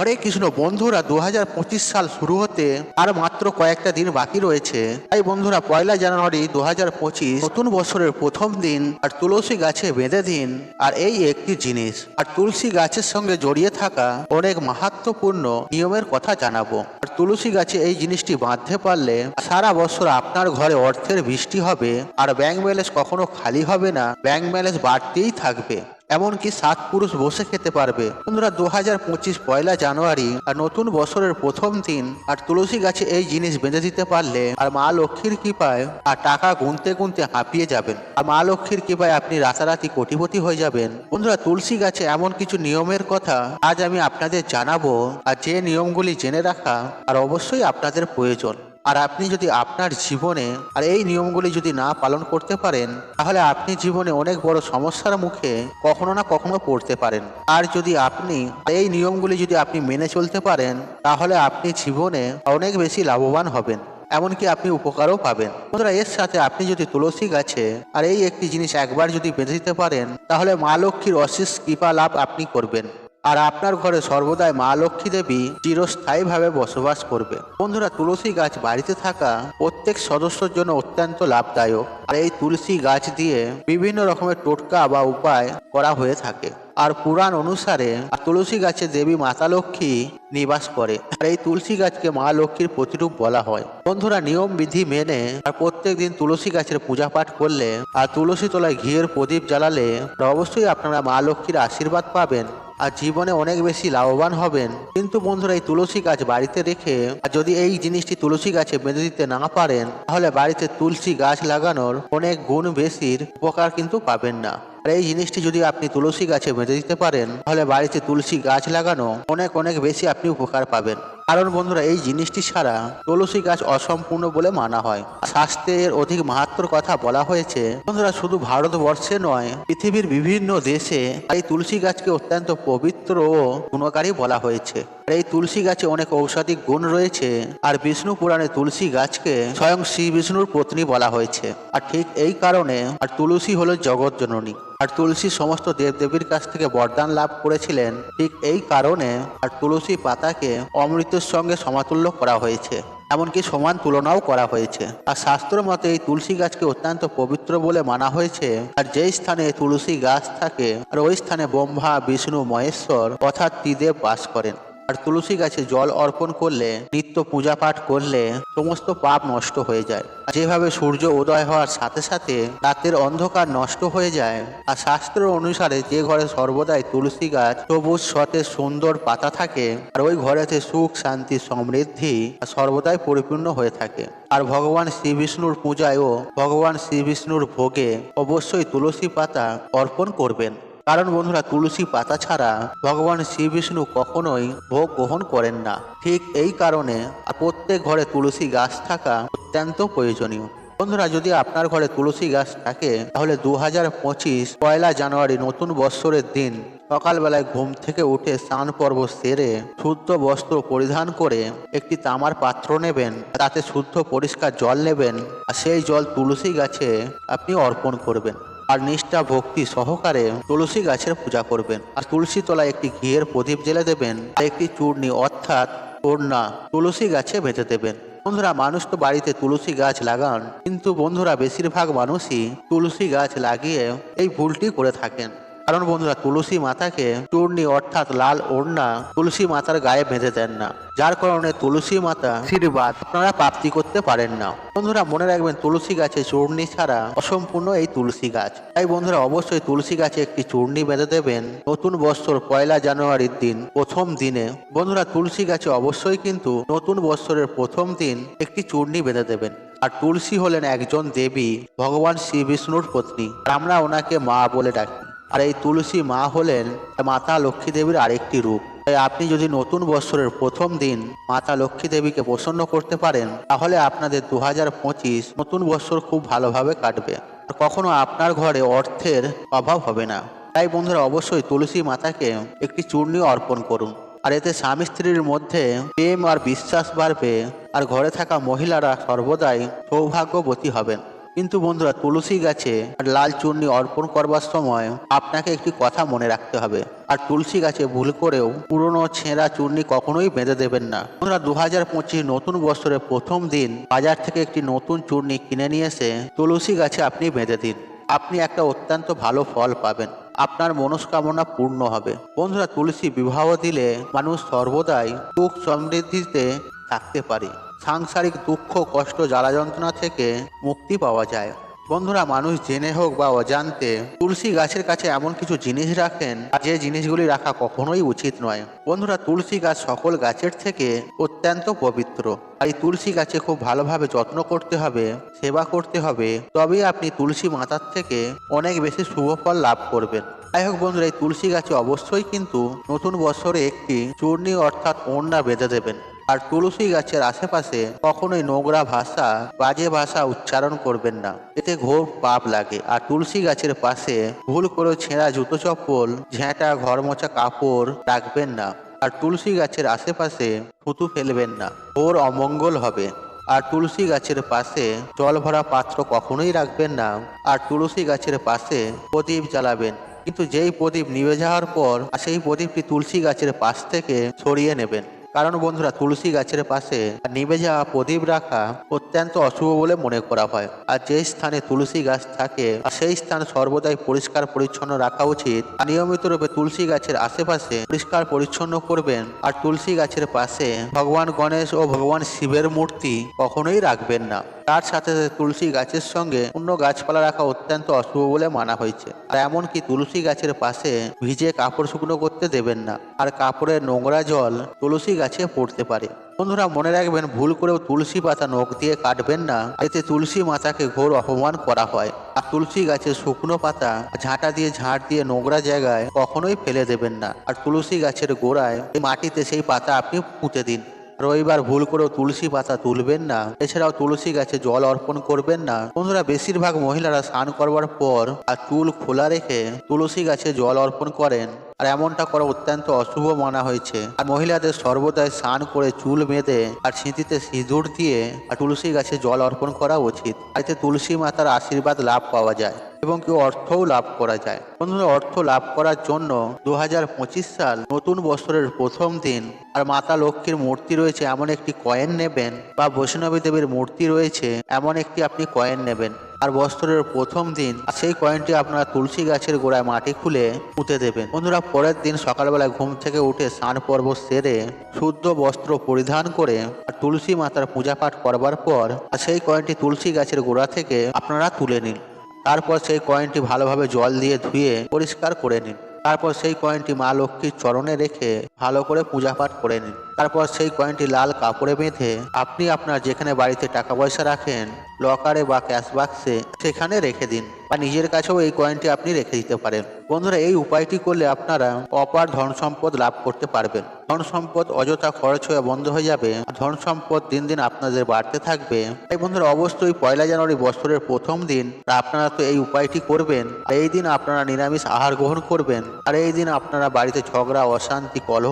হরে কৃষ্ণ, বন্ধুরা দু হাজার পঁচিশ সাল শুরু হতে আর মাত্র কয়েকটা দিন বাকি রয়েছে। তাই বন্ধুরা, পয়লা জানুয়ারি দু হাজার পঁচিশ, নতুন বছরের প্রথম দিন আর তুলসী গাছে বেঁধে দিন। আর এই একটি জিনিস, আর তুলসী গাছের সঙ্গে জড়িয়ে থাকা অনেক মাহাত্মপূর্ণ নিয়মের কথা জানাব। আর তুলসী গাছে এই জিনিসটি বাঁধতে পারলে সারা বছর আপনার ঘরে অর্থের বৃষ্টি হবে, আর ব্যাংক ব্যালেন্স কখনো খালি হবে না। ব্যাংক ব্যালেন্স বাড়তেই থাকবে। এমনকি সাত পুরুষ বসে খেতে পারবে। বন্ধুরা দু হাজার পঁচিশ পয়লা জানুয়ারি আর নতুন বছরের প্রথম দিন, আর তুলসী গাছে এই জিনিস বেঁধে দিতে পারলে আর মা লক্ষ্মীর কৃপায় আর টাকা গুনতে গুনতে হাঁপিয়ে যাবেন। আর মা লক্ষ্মীর কৃপায় আপনি রাতারাতি কোটিপতি হয়ে যাবেন। বন্ধুরা, তুলসী গাছে এমন কিছু নিয়মের কথা আজ আমি আপনাদের জানাব, আর যে নিয়মগুলি জেনে রাখা আর অবশ্যই আপনাদের প্রয়োজন। আর আপনি যদি আপনার জীবনে আর এই নিয়মগুলি যদি না পালন করতে পারেন, তাহলে আপনি জীবনে অনেক বড় সমস্যার মুখে কখনো না কখনো পড়তে পারেন। আর যদি আপনি এই নিয়মগুলি যদি আপনি মেনে চলতে পারেন, তাহলে আপনি জীবনে অনেক বেশি লাভবান হবেন, এমনকি আপনি উপকারও পাবেন। বন্ধুরা, এর সাথে আপনি যদি তুলসী গাছে আর এই একটি জিনিস একবার যদি বেঁধে দিতে পারেন, তাহলে মা লক্ষ্মীর অশেষ কৃপা লাভ আপনি করবেন। আর আপনার ঘরে সর্বদাই মা লক্ষ্মী দেবী চিরস্থায়ীভাবে বসবাস করবে। বন্ধুরা, তুলসী গাছ বাড়িতে থাকা প্রত্যেক সদস্যের জন্য অত্যন্ত লাভদায়ক। আর এই তুলসী গাছ দিয়ে বিভিন্ন রকমের টোটকা বা উপায় করা হয়ে থাকে। আর পুরাণ অনুসারে তুলসী গাছে দেবী মাতা লক্ষ্মী নিবাস করে। আর এই তুলসী গাছকে মা লক্ষ্মীর প্রতিরূপ বলা হয়। বন্ধুরা, নিয়ম বিধি মেনে আর প্রত্যেক দিন তুলসী গাছের পূজা পাঠ করলে আর তুলসী তলায় ঘিয়ের প্রদীপ জ্বালালে অবশ্যই আপনারা মা লক্ষ্মীর আশীর্বাদ পাবেন। আর জীবনে অনেক বেশি লাভবান হবেন। কিন্তু বন্ধুরা, এই তুলসী গাছ বাড়িতে রেখে, আর যদি এই জিনিসটি তুলসী গাছে বেঁধে দিতে না পারেন, তাহলে বাড়িতে তুলসী গাছ লাগানোর অনেক গুণ বেশির উপকার কিন্তু পাবেন না। আর এই জিনিসটি যদি আপনি তুলসী গাছে বেঁধে দিতে পারেন, তাহলে বাড়িতে তুলসী গাছ লাগানো অনেক অনেক বেশি আপনি উপকার পাবেন। কারণ বন্ধুরা, এই জিনিসটি ছাড়া তুলসী গাছ অসম্পূর্ণ বলে মানা হয়। স্বাস্থ্যের অধিক মাহাত্মর কথা বলা হয়েছে। বন্ধুরা, শুধু ভারতবর্ষে নয়, পৃথিবীর বিভিন্ন দেশে এই তুলসী গাছকে অত্যন্ত পবিত্র ও গুণকারী বলা হয়েছে। এই তুলসী গাছে অনেক ঔষধি গুণ রয়েছে। আর বিষ্ণু পুরাণে তুলসী গাছকে স্বয়ং শ্রী বিষ্ণুর পত্নী বলা হয়েছে। আর ঠিক এই কারণে আর তুলসী হলো জগৎ জননী। আর তুলসী সমস্ত দেবদেবীর কাছ থেকে বরদান লাভ করেছিলেন। ঠিক এই কারণে আর তুলসী পাতাকে অমৃতের সঙ্গে সমাতুল্য করা হয়েছে। এমনকি সমান তুলনাও করা হয়েছে। আর শাস্ত্র মতে এই তুলসী গাছকে অত্যন্ত পবিত্র বলে মানা হয়েছে। আর যেই স্থানে তুলসী গাছ থাকে, আর ওই স্থানে ব্রহ্মা, বিষ্ণু, মহেশ্বর অর্থাৎ ত্রিদেব বাস করেন। আর তুলসী গাছে জল অর্পণ করলে, নিত্য পূজা পাঠ করলে সমস্ত পাপ নষ্ট হয়ে যায়। যেভাবে সূর্য উদয় হওয়ার সাথে সাথে রাতের অন্ধকার নষ্ট হয়ে যায়, আর শাস্ত্র অনুসারে যে ঘরে সর্বদাই তুলসী গাছ, সবুজ, সতেজ, সুন্দর পাতা থাকে, আর ওই ঘরেতে সুখ, শান্তি, সমৃদ্ধি সর্বদাই পরিপূর্ণ হয়ে থাকে। আর ভগবান শ্রী বিষ্ণুর পূজায় ও ভগবান শ্রী বিষ্ণুর ভোগে অবশ্যই তুলসী পাতা অর্পণ করবেন। কারণ বন্ধুরা তুলসী পাতা ছাড়া ভগবান শ্রী বিষ্ণু কখনোই ভোগ গ্রহণ করেন না। ঠিক এই কারণে প্রত্যেক ঘরে তুলসী গাছ থাকা অত্যন্ত প্রয়োজনীয়। বন্ধুরা, যদি আপনার ঘরে তুলসী গাছ থাকে, তাহলে দু হাজার পঁচিশ পয়লা জানুয়ারি নতুন বৎসরের দিন সকালবেলায় ঘুম থেকে উঠে স্নান পর্ব সেরে শুদ্ধ বস্ত্র পরিধান করে একটি তামার পাত্র নেবেন, তাতে শুদ্ধ পরিষ্কার জল নেবেন, আর সেই জল তুলসী গাছে আপনি অর্পণ করবেন। আর নিষ্ঠা ভক্তি সহকারে তুলসী গাছের পূজা করবেন। আর তুলসী তলায় একটি ঘিয়ের প্রদীপ জেলে দেবেন। আর একটি চূর্ণি অর্থাৎ ওড়না তুলসী গাছে বেঁধে দেবেন। বন্ধুরা, মানুষ তো বাড়িতে তুলসী গাছ লাগান, কিন্তু বন্ধুরা, বেশিরভাগ মানুষই তুলসী গাছ লাগিয়ে এই ভুলটি করে থাকেন। কারণ বন্ধুরা তুলসী মাতাকে চূর্ণি অর্থাৎ লাল ওড়না তুলসী মাতার গায়ে বেঁধে দেন না। যার কারণে তুলসী মাতা আশীর্বাদ। আপনারা প্রাপ্তি করতে পারেন না। বন্ধুরা মনে রাখবেন তুলসী গাছে চূর্ণি ছাড়া অসম্পূর্ণ এই তুলসী গাছ। তাই বন্ধুরা অবশ্যই তুলসী গাছে একটি চূর্ণি বেঁধে দেবেন নতুন বৎসর পয়লা জানুয়ারির দিন প্রথম দিনে। বন্ধুরা তুলসী গাছে অবশ্যই কিন্তু নতুন বৎসরের প্রথম দিন একটি চূর্ণি বেঁধে দেবেন। আর তুলসী হলেন একজন দেবী ভগবান শ্রী বিষ্ণুর পত্নী। আমরা ওনাকে মা বলে ডাকি। আর এই তুলসী মা হলেন মাতা লক্ষ্মী দেবীর আরেকটি রূপ। তাই আপনি যদি নতুন বৎসরের প্রথম দিন মাতা লক্ষ্মী দেবীকে প্রসন্ন করতে পারেন, তাহলে আপনাদের দু নতুন বৎসর খুব ভালোভাবে কাটবে। আর কখনো আপনার ঘরে অর্থের অভাব হবে না। তাই বন্ধুরা, অবশ্যই তুলসী মাতাকে একটি চূর্ণি অর্পণ করুন। আর এতে স্বামী স্ত্রীর মধ্যে প্রেম আর বিশ্বাস বাড়বে। আর ঘরে থাকা মহিলারা সর্বদাই সৌভাগ্যবতী হবেন। কিন্তু বন্ধুরা, তুলসী গাছে লাল চূর্ণি অর্পণ করবার সময় আপনাকে একটি কথা মনে রাখতে হবে। আর তুলসী গাছে ভুল করেও পুরনো ছেঁড়া চূর্ণি কখনোই বেঁধে দেবেন না। বন্ধুরা দু হাজার পঁচিশ নতুন বছরের প্রথম দিন বাজার থেকে একটি নতুন চূর্ণি কিনে নিয়ে এসে তুলসী গাছে আপনি বেঁধে দিন। আপনি একটা অত্যন্ত ভালো ফল পাবেন। আপনার মনস্কামনা পূর্ণ হবে। বন্ধুরা, তুলসী বিবাহ দিলে মানুষ সর্বদাই সুখ সমৃদ্ধিতে থাকতে পারে। সাংসারিক দুঃখ, কষ্ট জ্বালা যন্ত্রণা থেকে মুক্তি পাওয়া যায়। বন্ধুরা, মানুষ জেনে হোক বা অজান্তে, তুলসী গাছের কাছে এমন কিছু জিনিস রাখেন যে জিনিসগুলি রাখা কখনোই উচিত নয়। বন্ধুরা, তুলসী গাছ সকল গাছের থেকে অত্যন্ত পবিত্র। এই তুলসী গাছে খুব ভালোভাবে যত্ন করতে হবে, সেবা করতে হবে। তবেই আপনি তুলসী মাতার থেকে অনেক বেশি শুভ ফল লাভ করবেন। যাই হোক বন্ধুরা, এই তুলসী গাছে অবশ্যই কিন্তু নতুন বছরে একটি চূর্ণি অর্থাৎ ওড়না বেঁধে দেবেন। আর তুলসী গাছের আশেপাশে কখনোই নোংরা ভাষা, বাজে ভাষা উচ্চারণ করবেন না। এতে ঘোর পাপ লাগে। আর তুলসী গাছের পাশে ভুল করে ছেঁড়া জুতো চপ্পল ঝেঁটা ঘর মোছা কাপড় রাখবেন না। আর তুলসী গাছের আশেপাশে থুতু ফেলবেন না। ওর অমঙ্গল হবে। আর তুলসী গাছের পাশে জল ভরা পাত্র কখনোই রাখবেন না। আর তুলসী গাছের পাশে প্রদীপ জ্বালাবেন। কিন্তু যেই প্রদীপ নিভে যাওয়ার পর সেই প্রদীপটি তুলসী গাছের পাশ থেকে সরিয়ে নেবেন। কারণ বন্ধুরা, তুলসী গাছের পাশে নিভে যাওয়া প্রদীপ রাখা অত্যন্ত অশুভ বলে মনে করা হয়। আর যে স্থানে তুলসী গাছ থাকে আর সেই স্থান সর্বদাই পরিষ্কার পরিচ্ছন্ন রাখা উচিত। নিয়মিত রূপে তুলসী গাছের আশেপাশে পরিষ্কার পরিচ্ছন্ন করবেন। আর তুলসী গাছের পাশে ভগবান গণেশ ও ভগবান শিবের মূর্তি কখনোই রাখবেন না। তার সাথে তুলসী গাছের সঙ্গে অন্য গাছপালা রাখা অত্যন্ত অশুভ বলে মানা হয়েছে। আর এমনকি তুলসী গাছের পাশে ভিজে কাপড় শুকনো করতে দেবেন না। আর কাপড়ের নোংরা জল তুলসী গাছে পড়তে পারে। বন্ধুরা, মনে রাখবেন, ভুল করেও তুলসী পাতা নখ দিয়ে কাটবেন না। এতে তুলসী মাতাকে ঘোর অপমান করা হয়। আর তুলসী গাছের শুকনো পাতা ঝাঁটা দিয়ে ঝাঁট দিয়ে নোংরা জায়গায় কখনোই ফেলে দেবেন না। আর তুলসী গাছের গোড়ায়, এই মাটিতে সেই পাতা আপনি পুঁতে দিন। রবিবার ভুল করেও তুলসী পাতা তুলবেন না। এছাড়াও তুলসী গাছে জল অর্পণ করবেন না। বন্ধুরা, বেশিরভাগ মহিলারা স্নান করবার পর আর চুল খোলা রেখে তুলসী গাছে জল অর্পণ করেন। আর এমনটা করা অত্যন্ত অশুভ মানা হয়েছে। আর মহিলাদের সর্বদাই স্নান করে চুল বেঁধে আর স্মৃতিতে সিঁদুর দিয়ে আর তুলসী গাছে জল অর্পণ করা উচিত। এতে তুলসী মাতার আশীর্বাদ লাভ পাওয়া যায় এবং কেউ অর্থও লাভ করা যায়। বন্ধুরা, অর্থ লাভ করার জন্য দু পঁচিশ সাল নতুন বছরের প্রথম দিন আর মাতা লক্ষ্মীর মূর্তি রয়েছে। এমন একটি কয়েন নেবেন বা বৈষ্ণবী দেবীর মূর্তি রয়েছে। এমন একটি আপনি কয়েন নেবেন। আর বছরের প্রথম দিন সেই কয়েনটি আপনারা তুলসী গাছের গোড়ায় মাটি খুলে পুঁতে দেবেন। বন্ধুরা, পরের দিন সকালবেলায় ঘুম থেকে উঠে স্নান পর্ব সেরে শুদ্ধ বস্ত্র পরিধান করে আর তুলসী মাতার পূজা পাঠ করবার পর সেই কয়েনটি তুলসী গাছের গোড়া থেকে আপনারা তুলে নিন। তারপর সেই কয়েনটি ভালোভাবে জল দিয়ে ধুয়ে পরিষ্কার করে নিন। তারপর সেই কয়েনটি মা লক্ষ্মীর চরণে রেখে ভালো করে পূজা পাঠ করে নিন। তারপর সেই কয়েনটি লাল কাপড়ে বেঁধে আপনি আপনার যেখানে বাড়িতে টাকা পয়সা রাখেন লকারে বা ক্যাশ বাক্সে সেখানে রেখে দিন বা নিজের কাছেও এই কয়েনটি আপনি রেখে দিতে পারেন। বন্ধুরা, এই উপায়টি করলে আপনারা অপার ধন সম্পদ লাভ করতে পারবেন। ধন সম্পদ অযথা খরচ হয়ে বন্ধ হয়ে যাবে ধন সম্পদ দিন দিন আপনাদের বাড়তে থাকবে। তাই বন্ধুরা, অবশ্যই পয়লা জানুয়ারি বছরের প্রথম দিন আপনারা তো এই উপায়টি করবেন এই দিন আপনারা নিরামিষ আহার গ্রহণ করবেন, আর এই দিন আপনারা বাড়িতে ঝগড়া, অশান্তি, কলহ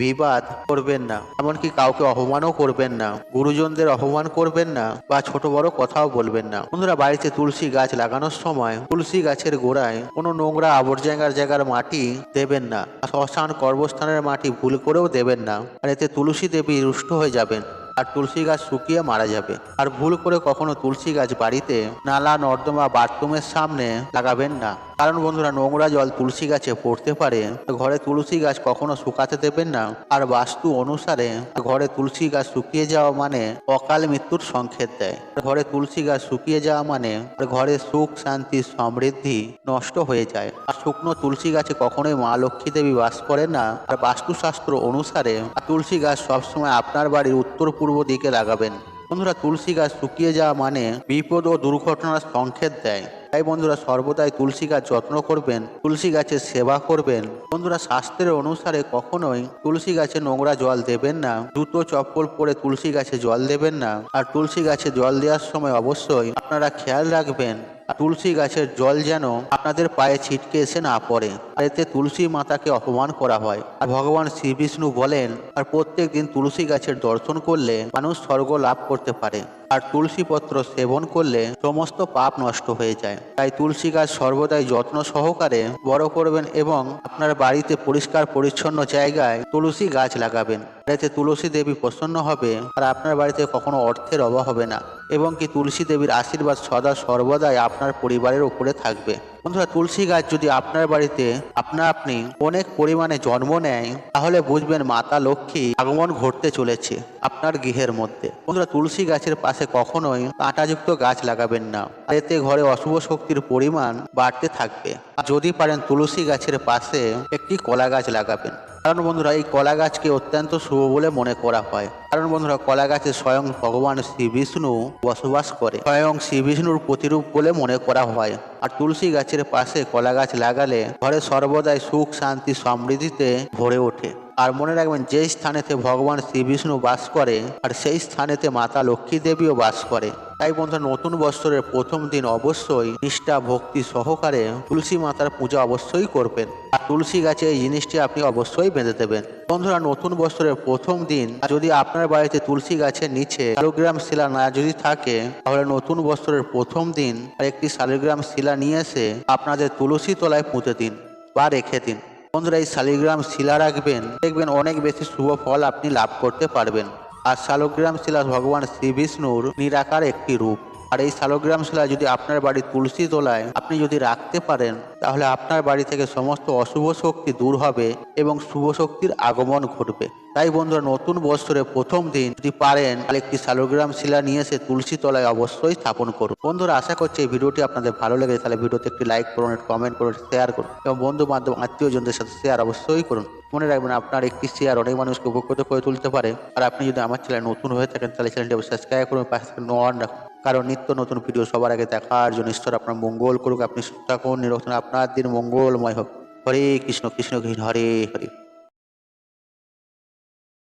বিবাদ করবেন না, এমনকি কাউকে অপমানও করবেন না, গুরুজনদের অপমান করবেন না বা ছোট বড় কথাও বলবেন না। বন্ধুরা, বাড়িতে তুলসী গাছ লাগানোর সময় তুলসী গাছের গোড়ায় কোনো নোংরা আবর্জনার জায়গার মাটি দেবেন না, শ্মশান কর্মস্থানের মাটি ভুল করেও দেবেন না, আর এতে তুলসী দেবী রুষ্ট হয়ে যাবেন আর তুলসী গাছ শুকিয়ে মারা যাবে। আর ভুল করে কখনো তুলসী গাছ বাড়িতে নালা, নর্দমা বাথরুমের সামনে লাগাবেন না। কারণ বন্ধুরা, নোংরা জল তুলসী গাছে পড়তে পারে। ঘরে তুলসী গাছ কখনো শুকাতে দেবেন না। আর বাস্তু অনুসারে, ঘরে তুলসী গাছ শুকিয়ে যাওয়া মানে অকাল মৃত্যুর সংকেত দেয়। ঘরে তুলসী গাছ শুকিয়ে যাওয়া মানে ঘরে সুখ, শান্তি, সমৃদ্ধি নষ্ট হয়ে যায়। আর শুকনো তুলসী গাছে কখনোই মা লক্ষ্মী দেবী বাস করে না। আর বাস্তুশাস্ত্র অনুসারে, তুলসী গাছ সবসময় আপনার বাড়ির উত্তর পূর্ব দিকে লাগাবেন। বন্ধুরা, তুলসী গাছ শুকিয়ে যাওয়া মানে বিপদ ও দুর্ঘটনার সংকেত দেয়। তাই বন্ধুরা সর্বদাই তুলসী গাছ যত্ন করবেন, তুলসী গাছের সেবা করবেন। বন্ধুরা শাস্ত্রের অনুসারে কখনোই তুলসী গাছে নোংরা জল দেবেন না, জুতো চপ্পল পরে তুলসী গাছে জল দেবেন না। আর তুলসী গাছে জল দেওয়ার সময় অবশ্যই আপনারা খেয়াল রাখবেন, তুলসী গাছের জল যেন আপনাদের পায়ে ছিটকে এসে না পড়ে। আর এতে তুলসী মাতাকে অপমান করা হয়। আর ভগবান শ্রীবিষ্ণু বলেন, আর প্রত্যেক দিন তুলসী গাছের দর্শন করলে মানুষ স্বর্গ লাভ করতে পারে। আর তুলসী পত্র সেবন করলে সমস্ত পাপ নষ্ট হয়ে যায়। তাই তুলসী গাছ সর্বদাই যত্ন সহকারে বড় করবেন এবং আপনার বাড়িতে পরিষ্কার পরিচ্ছন্ন জায়গায় তুলসী গাছ লাগাবেন। এতে তুলসী দেবী প্রসন্ন হবে আর আপনার বাড়িতে কখনো অর্থের অভাব হবে না এবং কি তুলসী দেবীর আশীর্বাদ সদা সর্বদাই আপনার পরিবারের উপরে থাকবে। বন্ধুরা, তুলসী গাছ যদি আপনার বাড়িতে আপনা আপনি অনেক পরিমাণে জন্ম নেয়, তাহলে বুঝবেন মাতা লক্ষ্মী আগমন ঘটতে চলেছে আপনার গৃহের মধ্যে। বন্ধুরা, তুলসী গাছের পাশে কখনোই কাঁটাযুক্ত গাছ লাগাবেন না। এতে ঘরে অশুভ শক্তির পরিমাণ বাড়তে থাকবে। যদি পারেন তুলসী গাছের পাশে একটি কলা গাছ লাগাবেন। কারণ বন্ধুরা, এই কলা গাছকে অত্যন্ত শুভ বলে মনে করা হয়। কারণ বন্ধুরা, কলা গাছে স্বয়ং ভগবান শ্রী বিষ্ণু বসবাস করে। স্বয়ং শ্রী বিষ্ণুর প্রতিরূপ বলে মনে করা হয়। আর তুলসী গাছের পাশে কলা গাছ লাগালে ঘরে সর্বদাই সুখ, শান্তি, সমৃদ্ধিতে ভরে ওঠে। আর মনে রাখবেন, যেই স্থানেতে ভগবান শ্রী বিষ্ণু বাস করে, আর সেই স্থানেতে মাতা লক্ষ্মী দেবীও বাস করে। তাই বন্ধুরা, নতুন বৎসরের প্রথম দিন অবশ্যই নিষ্ঠা, ভক্তি সহকারে তুলসী মাতার পূজা অবশ্যই করবেন। আর তুলসী গাছে এই জিনিসটি আপনি অবশ্যই বেঁধে দেবেন। বন্ধুরা, নতুন বছরের প্রথম দিন যদি আপনার বাড়িতে তুলসী গাছের নিচে শালগ্রাম শিলা না যদি থাকে, তাহলে নতুন বছরের প্রথম দিন একটি শালগ্রাম শিলা নিয়ে এসে আপনাদের তুলসী তলায় পুঁতে দিন বা রেখে দিন। বন্ধুরা, এই শালিগ্রাম শিলা রাখবেন, দেখবেন অনেক বেশি শুভ ফল আপনি লাভ করতে পারবেন। আর শালগ্রাম শিলা ভগবান শ্রী বিষ্ণুর নিরাকার একটি রূপ। আর এই শালগ্রাম শিলা যদি আপনার বাড়ির তুলসী তোলায় আপনি যদি রাখতে পারেন, তাহলে আপনার বাড়ি থেকে সমস্ত অশুভ শক্তি দূর হবে এবং শুভ শক্তির আগমন ঘটবে। তাই বন্ধুরা, নতুন বছরের প্রথম দিন যদি পারেন, তাহলে একটি শালগ্রাম শিলা নিয়ে এসে তুলসী তলায় অবশ্যই স্থাপন করুন। বন্ধুরা, আশা করছি এই ভিডিওটি আপনাদের ভালো লেগেছে। তাহলে ভিডিওতে একটি লাইক করুন কমেন্ট করুন শেয়ার করুন এবং বন্ধু বান্ধব আত্মীয়জনদের সাথে শেয়ার অবশ্যই করুন। মনে রাখবেন, আপনার একটি শেয়ার অনেক মানুষকে উপকৃত করে তুলতে পারে। আর আপনি যদি আমার চ্যানেল নতুন হয়ে থাকেন, তাহলে চ্যানেলটি সাবস্ক্রাইব করুন পাশে অন রাখুন। কারণ নিত্য নতুন ভিডিও সবার আগে দেখার জন্য ঈশ্বর আপনার মঙ্গল করুক, আপনি সুস্থ থাকুন নিরক্ষণ আপনার দিন মঙ্গলময় হোক। হরে কৃষ্ণ কৃষ্ণ কৃষ্ণ, হরে হরে।